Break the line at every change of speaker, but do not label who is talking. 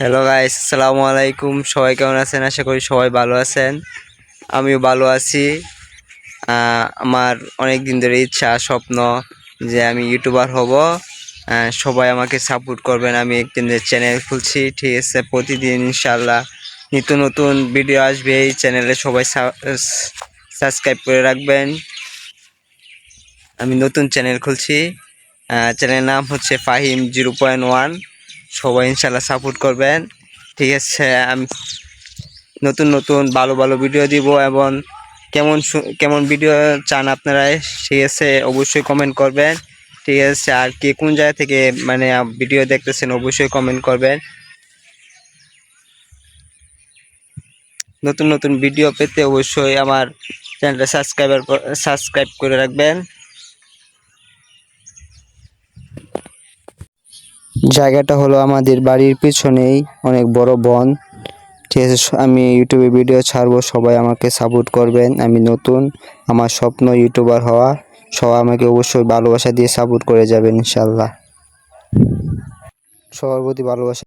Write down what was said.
Hello guys আসসালামু আলাইকুম সবাই কেমন আছেন? আশা করি সবাই ভালো আছেন। আমিও ভালো আছি। আমার অনেক দিন ধরে ইচ্ছা, স্বপ্ন যে আমি ইউটিউবার হব। সবাই আমাকে সাপোর্ট করবেন। আমি একদিন চ্যানেল খুলছি, ঠিক আছে, প্রতিদিন ইনশাল্লাহ নিত্য নতুন ভিডিও আসবে। এই চ্যানেলে সবাই সাবস্ক্রাইব করে রাখবেন। আমি নতুন চ্যানেল খুলছি। চ্যানেলের নাম হচ্ছে ফাহিম জিরো পয়েন্ট ওয়ান। সবাই ইনশাল্লাহ সাপোর্ট করবেন। ঠিক আছে, আমি নতুন নতুন ভালো ভালো ভিডিও দিব এবং কেমন কেমন ভিডিও চান আপনারা, ঠিক আছে, অবশ্যই কমেন্ট করবেন। ঠিক আছে, আর কে কোন জায়গা থেকে মানে ভিডিও দেখতেছেন, অবশ্যই কমেন্ট করবেন। নতুন নতুন ভিডিও পেতে অবশ্যই আমার চ্যানেলটা সাবস্ক্রাইবার সাবস্ক্রাইব করে রাখবেন। জায়গাটা হলো আমাদের বাড়ির পিছনেই অনেক বড় বন। ঠিক আছে আমি ইউটিউবে ভিডিও ছাড়বো, সবাই আমাকে সাপোর্ট করবেন। আমি নতুন, আমার স্বপ্ন ইউটিউবার হওয়া, সবাই আমাকে অবশ্যই ভালোবাসা দিয়ে সাপোর্ট করে যাবেন ইনশাল্লাহ সবার প্রতি ভালোবাসা।